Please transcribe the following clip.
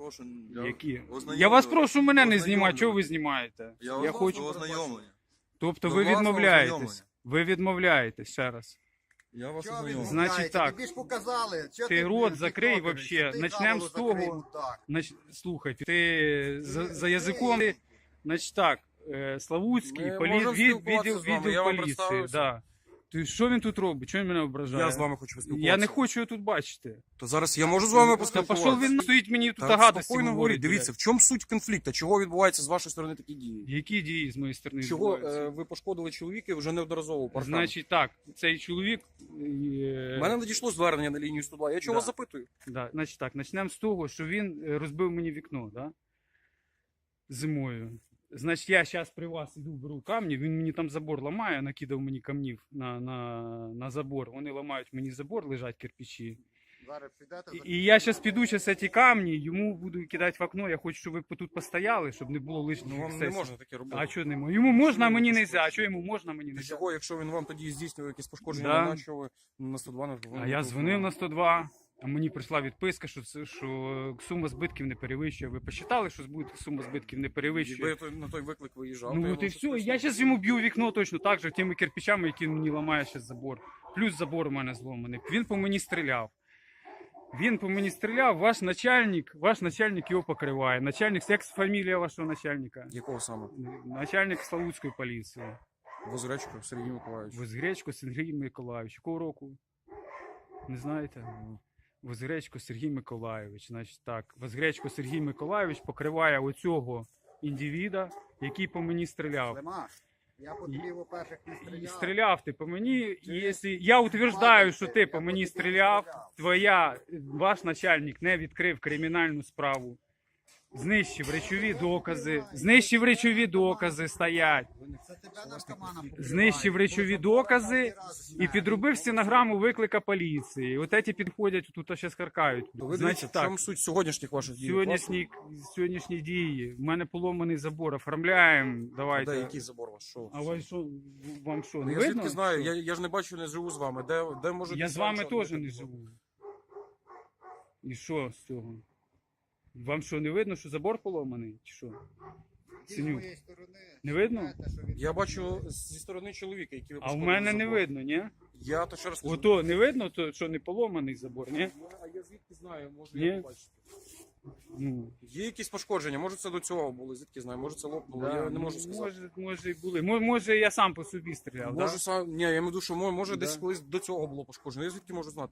прошу. Які? Я вас прошу мене не знімати, чого ви знімаєте? Я, вас хочу. прошу ознайомлення. Тобто До ви відмовляєтесь. ознайомлення. Ви відмовляєтесь ще раз. Я вас Чого ви ознайомлю. Значить відмовляєте? так. Тобі ж показали. Чого Ти ти, рот блін, закрий тіктокери? вообще. Ти Начнем з того. так. Значить, слухай, ти за, за язиком. Значить так, е, Славутський, Ми полі... можемо від, спілкуватися відділ, з вами, відділ я вам поліції. представився. Да. Ти що він тут робить? Чого він мене ображає? Я з вами хочу поспілкуватися. Я не хочу його тут бачити. То зараз я можу з вами Та поспілкуватися. пішов він стоїть мені тут Та гадості спокійно говорить. говоріть. Дивіться, в чому суть конфлікту? Чого відбуваються з вашої сторони такі дії? Які дії з моєї сторони Чого відбуваються? е, ви пошкодили чоловіка вже неодноразово паркан? Значить так, цей чоловік. е, У мене надійшло звернення на лінію 102. Я чого Да. вас запитую? Да, значить так, почнемо з того, що він е, розбив мені вікно, да? Зимою. Значить, я зараз при вас іду, беру камні, він мені там забор ламає, накидав мені камнів на, на, на забор. Вони ламають мені забор, лежать кирпичі. Зараз підете, І, і я зараз піду зараз ці камні, йому буду кидати в окно. Я хочу, щоб ви тут постояли, щоб не було лишніх Ну вам не можна таке робити. А що не можна? Йому можна, а мені не можна. А що йому можна, мені не Для чого, якщо він вам тоді здійснює якісь пошкодження, Да. на що ви на 102 не А я дзвонив на 102, а мені прийшла відписка, що це що сума збитків не перевищує. Ви посчитали, що сума збитків не перевищує? Той- на той виклик виїжджав. Ну от і все. Я зараз йому б'ю вікно точно так же, тими кирпичами, які мені ламає ще забор. Плюс забор у мене зломаний. Він по мені стріляв. Він по мені стріляв, ваш начальник, ваш начальник його покриває. Начальник, як фамілія вашого начальника? Якого саме? Начальник Славутської поліції. Возречко Сергій Миколаївич. Возгречко Сергій Миколаївич. Якого року? Не знаєте? Возгречко Сергій Миколаївич. Значить так, Возгречко Сергій Миколаївич покриває оцього індивіда, який по мені стріляв. Слима, я по тобі, во-перших, не І стріляв. стріляв ти по мені. І якщо я утверждаю, що ти по мені стріляв. твоя ваш начальник не відкрив кримінальну справу. Знищив речові докази, знищив речові докази стоять. Знищив речові докази і підробив стенограму виклика поліції. От ці підходять тут зараз каркають. То ви дивіться, Значить в так, чому суть сьогоднішніх ваших дій? сьогоднішні, сьогоднішні дії. В мене поломаний забор, оформляємо. Давайте. Де, який забор у вас? Що? А ви що, вам що, Ну, не я видно? звідки знаю, я, я ж не бачу, не живу з вами. Де, де може Я з вами вам теж не живу. І що з цього? Вам що, не видно, що забор поломаний? Чи що? Зі Синюк. своєї сторони. Не видно? знаєте, що він- Я бачу зі сторони чоловіка, який ви А в пошкодили мене не забор. видно, ні? Я то ще раз кажу. Ото не видно, то, що не поломаний забор, ні? А я звідки знаю, можу Ні? я побачити. Ну, Є якісь пошкодження, може це до цього були, звідки знаю, може це лопнуло, да, я не ну, можу сказати. Може, може і були. Мо- Може, я сам по собі стріляв, Може, да? сам, ні, я маю душу, може, може Да. десь колись до цього було пошкоджено. Я звідки можу знати?